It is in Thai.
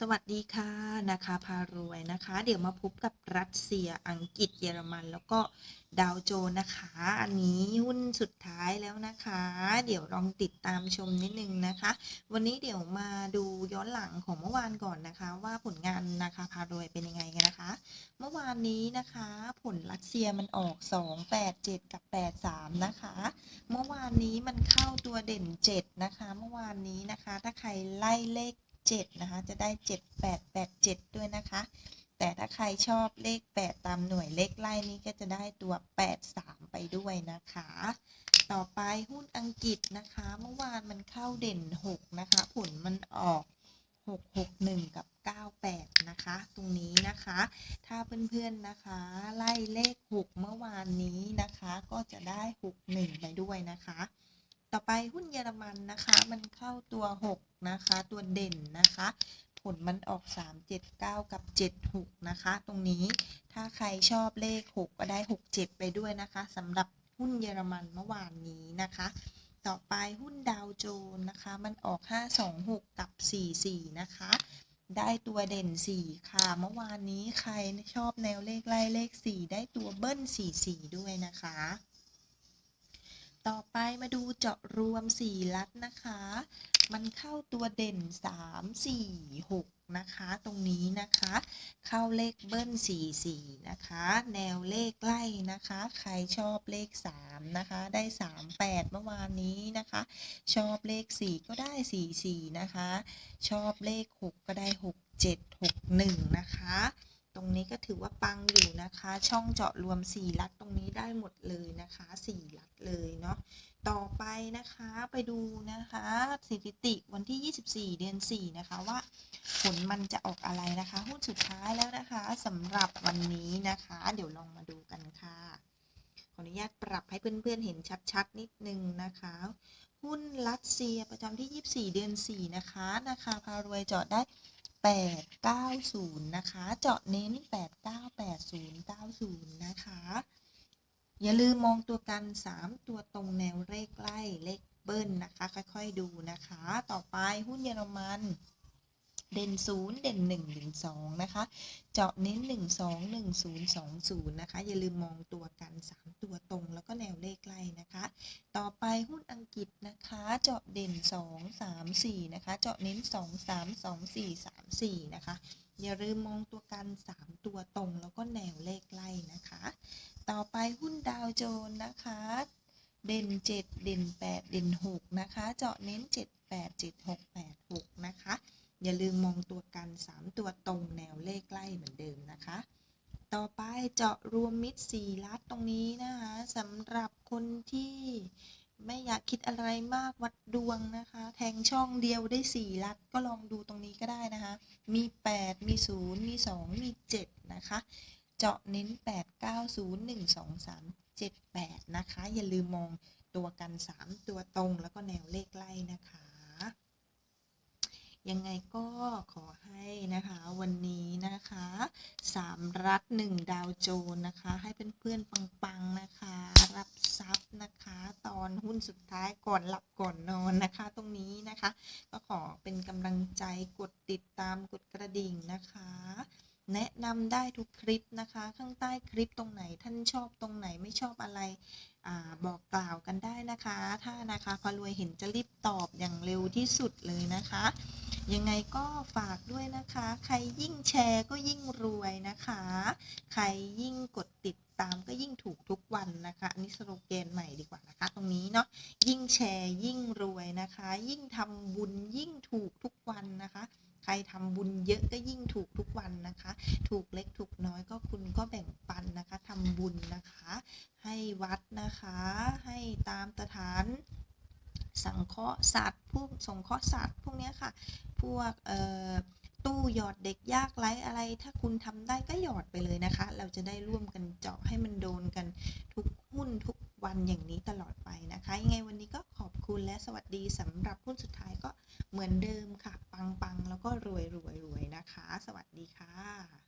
สวัสดีค่ะนะคะพารวยนะคะ เดี๋ยวมาพบกับรัสเซียอังกฤษเยอรมันแล้วก็ดาวโจนส์นะคะ อันนี้หุ้นสุดท้ายแล้วนะคะ เดี๋ยวลองติดตามชมนิดนึงนะคะ วันนี้เดี๋ยวมาดูย้อนหลังของเมื่อวานก่อนนะคะ ว่าผลงานนะคะพารวยเป็นยังไงกันนะคะ เมื่อวานนี้นะคะ ผลรัสเซียมันออก 2 8 7 กับ 83 นะคะ เมื่อวานนี้มันเข้าตัวเด่น 7 นะคะ เมื่อวานนี้นะคะ ถ้าใครไล่เลข 7 นะคะ จะได้ 7 8 8 7 ด้วยนะคะ แต่ถ้าใครชอบเลข 8 ตามหน่วยเลขไล่นี้ก็จะได้ตัว 8 3 ไปด้วยนะคะ ต่อไปหุ้นอังกฤษนะคะ เมื่อวานมันเข้าเด่น 6 นะคะ ผลมันออก 661 กับ 98 นะคะ ตรงนี้นะคะ ถ้าเพื่อนๆนะคะ ไล่เลข 6 เมื่อวานนี้นะคะ ก็จะได้ 61 ไปด้วยนะคะ ต่อไปหุ้นเยอรมันนะคะ มันเข้าตัว 6 นะคะ ตัวเด่นนะคะ ผลมันออก 3 7 9 กับ 7 6 นะคะ ตรงนี้ถ้าใครชอบเลข 6 ก็ได้ 6 7 ไปด้วยนะคะสำหรับหุ้นเยอรมันเมื่อวานนี้นะคะ ต่อไปหุ้นดาวโจนส์นะคะ มันออก 526 กับ 44 นะคะ ได้ตัวเด่น 4 ค่ะ เมื่อวานนี้ใครชอบแนวเลขไล่เลข 4 ได้ตัวเบิ้ล44 ด้วยนะคะ ต่อไปมาดูเจาะรวม 4 ลัดนะคะ มันเข้าตัวเด่น 3 4 6 นะคะ ตรงนี้นะคะ เข้าเลขเบิ้ล 44 นะคะ แนวเลขไล่นะคะ ใครชอบเลข 3 นะคะ ได้ 3 8 เมื่อวานนี้นะคะ ชอบเลข 4 ก็ได้ 4 4 นะคะ ชอบเลข 6 ก็ได้ 6 7 6 1 นะคะ ตรงนี้ก็ถือว่าปังอยู่นะคะ ช่องเจาะรวม 4 ลัดตรงนี้ได้หมดเลยนะคะ 4 ลัดเลยเนาะต่อไปนะคะไปดูนะคะสถิติวันที่ 24 เดือน 4 นะคะว่าผลมันจะออกอะไรนะคะหุ้นสุดท้ายแล้วนะคะสำหรับวันนี้นะคะ เดี๋ยวลองมาดูกันค่ะขออนุญาตปรับให้เพื่อนๆเห็นชัดๆ นิดนึงนะคะหุ้นรัสเซียประจำที่ 24 เดือน 4 นะคะนะคะพารวยเจาะได้ 890 นะคะ เจาะเน้น 898090 นะคะ อย่าลืมมองตัวกัน 3 ตัวตรงแนวเลขไล่เลขเบิ้ลนะคะ ค่อยๆดูนะคะ ต่อไปหุ้นเยอรมัน เด่น 0 เด่น 1 เด่น 2 นะคะ เจาะเน้น 1 2 1 0 2 0 นะคะ อย่าลืมมองตัวกัน 3 ตัวตรงแล้วก็แนวเลขไล่นะคะ ต่อไปหุ้นอังกฤษนะคะ เจาะเด่น 2 3 4 นะคะ เจาะเน้น 2 3 2 4 3 4 นะคะ อย่าลืมมองตัวกัน 3 ตัวตรงแล้วก็แนวเลขไล่นะคะ ต่อไปหุ้นดาวโจนส์นะคะเด่น 7 เด่น 8 เด่น 6 นะคะ เจาะเน้น 7 8 7 6 8 6 นะคะ อย่าลืมมองตัวกัน 3 ตัวตรงแนวเลขไล่เหมือนเดิมนะคะ ต่อไปเจาะรวมมิตร4ลัดตรงนี้นะคะสำหรับคนที่ไม่อยากคิดอะไรมากวัดดวงนะคะ แทงช่องเดียวได้4ลัดก็ลองดูตรงนี้ก็ได้นะคะ มี 8 มี 0 มี 2 มี 7 นะคะ เจาะเน้น 8 9 0 1 2 3 7 8 นะคะ อย่าลืมมองตัวกัน 3 ตัวตรงแล้วก็แนวเลขไล่นะคะ ยังไงก็ขอให้นะคะวันนี้นะคะสามรักหนึ่งดาวโจนนะคะ ให้เพื่อนๆปังๆนะคะ รับทรัพย์นะคะ ตอนหุ้นสุดท้ายก่อนหลับก่อนนอนนะคะ ตรงนี้นะคะ ก็ขอเป็นกำลังใจกดติดตามกดกระดิ่งนะคะ แนะนำได้ทุกคลิปนะคะ ข้างใต้คลิปตรงไหนท่านชอบตรงไหนไม่ชอบอะไรอบอกกล่าวกันได้นะคะ ถ้านะคะพอรวยเห็นจะรีบตอบอย่างเร็วที่สุดเลยนะคะ ยังไงก็ฝากด้วยนะคะ ใครยิ่งแชร์ก็ยิ่งรวยนะคะ ใครยิ่งกดติดตามก็ยิ่งถูกทุกวันนะคะอันนี้สโลแกนใหม่ดีกว่านะคะ ตรงนี้เนาะยิ่งแชร์ยิ่งรวยนะคะ ยิ่งทำบุญยิ่งถูกทุกวันนะคะ ใครทำบุญเยอะก็ยิ่งถูกทุกวันนะคะ ถูกเล็กถูกน้อยก็คุณก็แบ่งปันนะคะทำบุญนะคะ ให้วัดนะคะ ให้ตามสถานสังเคราะห์สัตว์พวกสงเคราะห์สัตว์พวกนี้ค่ะ พวกเอ่อตู้หยอดเด็กยากไร้อะไร ถ้าคุณทำได้ก็หยอดไปเลยนะคะ เราจะได้ร่วมกันเจาะให้มันโดนกันทุกหุ้นทุกวันอย่างนี้ตลอดไปนะคะ ยังไงวันนี้ก็ขอบ คุณและสวัสดีสำหรับหุ้นสุดท้ายก็เหมือนเดิมค่ะ ปังๆแล้วก็รวยๆวนะคะ สวัสดีค่ะ